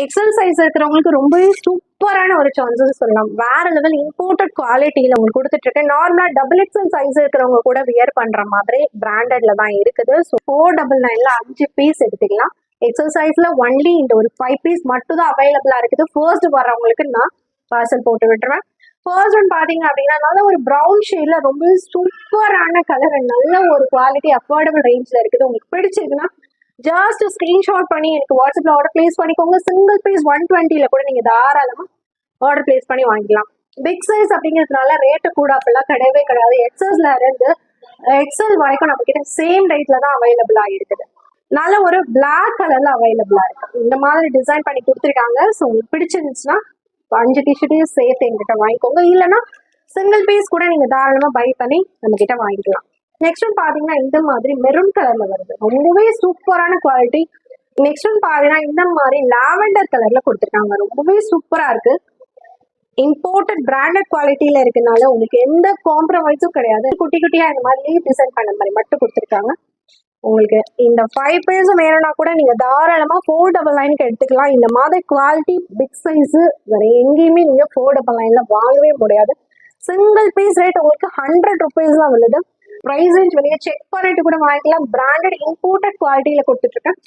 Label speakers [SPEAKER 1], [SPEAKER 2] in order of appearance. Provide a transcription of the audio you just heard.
[SPEAKER 1] Exercise இருக்கிறவங்களுக்கு ரொம்பவே சூப்பரான ஒரு சான்சஸ் சொல்லலாம். வேற லெவல் இம்போர்ட்டட் குவாலிட்டியில் உங்களுக்கு கொடுத்துட்டு இருக்கு நார்மலா டபுள் எக்ஸல் சைஸ் இருக்கிறவங்க கூட வியர் பண்ற மாதிரி பிராண்டட்ல தான் இருக்குது. ஸோ ஃபோர் டபுள் நைன்ல அஞ்சு பீஸ் எடுத்துக்கலாம். எக்ஸசைஸ்ல ஒன்லி இந்த ஒரு ஃபைவ் பீஸ் மட்டும் தான் அவைலபிளா இருக்குது. ஃபர்ஸ்ட் வர்றவங்களுக்கு நான் பார்சல் போட்டு விட்டுருவேன். ஃபர்ஸ்ட் ஒன் பாத்தீங்க அப்படின்னா நல்ல ஒரு ப்ரௌன் ஷேட்ல ரொம்ப சூப்பரான கலர் நல்ல ஒரு குவாலிட்டி அஃபோர்டபுள் ரேஞ்ச்ல இருக்குது. உங்களுக்கு பிடிச்சதுன்னா ஜஸ்ட் ஸ்கிரீன்ஷாட் பண்ணி எனக்கு வாட்ஸ்அப்ல ஆர்டர் பிளேஸ் பண்ணிக்கோங்க. சிங்கிள் பீஸ் ஒன் டுவெண்ட்டில கூட நீங்க தாராளமா ஆர்டர் பிளேஸ் பண்ணி வாங்கிக்கலாம். பிக் சைஸ் அப்படிங்கிறதுனால ரேட்டு கூட அப்பெல்லாம் கிடையவே கிடையாது. எக்ஸல்ஸ்ல இருந்து எக்ஸல் வரைக்கும் நம்ம கிட்ட சேம் ரேட்ல தான் அவைலபிளா இருக்குது. நல்ல ஒரு பிளாக் கலர்ல அவைலபிளா இருக்கு. இந்த மாதிரி டிசைன் பண்ணி கொடுத்துருக்காங்க. ஸோ உங்களுக்கு பிடிச்சிருந்துச்சுன்னா அஞ்சு டிஷர்ட்டையும் சேர்த்து எங்கிட்ட வாங்கிக்கோங்க. இல்லைன்னா சிங்கிள் பீஸ் கூட நீங்க தாராளமா பை பண்ணி நம்ம கிட்ட வாங்கிக்கலாம். நெக்ஸ்ட் ஒன் பாத்தீங்கன்னா இந்த மாதிரி மெரூன் கலர்ல வருது. ரொம்பவே சூப்பரான குவாலிட்டி நெக்ஸ்ட் ஒன் பாத்தீங்கன்னா இந்த மாதிரி லாவெண்டர் கலர்ல கொடுத்துருக்காங்க. ரொம்பவே சூப்பரா இருக்கு. இம்போர்ட்டட் பிராண்டட் குவாலிட்டியில இருக்கனால உங்களுக்கு எந்த காம்ப்ரமைஸும் கிடையாது. குட்டி குட்டியா இந்த மாதிரி டிசைன் பண்ண மாதிரி மட்டும் கொடுத்துருக்காங்க. உங்களுக்கு இந்த ஃபைவ் பேஸும் வேணும்னா கூட நீங்க தாராளமா ஃபோர் டபுள் நைனுக்கு எடுத்துக்கலாம். இந்த மாதிரி குவாலிட்டி பிக் சைஸ் வேற எங்கேயுமே நீங்க ஃபோர் டபுள் நைன்ல வாங்கவே முடியாது. சிங்கிள் பீஸ் ரேட் உங்களுக்கு ஹண்ட்ரட் ருபீஸ் தான் விழுது. ப்ரைஸ் ரேஞ்ச் வெளியே செக் பண்ணிட்டு கூட வாங்கிக்கலாம். பிராண்டட் இம்போர்ட்டட் குவாலிட்டியில கொடுத்துட்டு இருக்கேன்.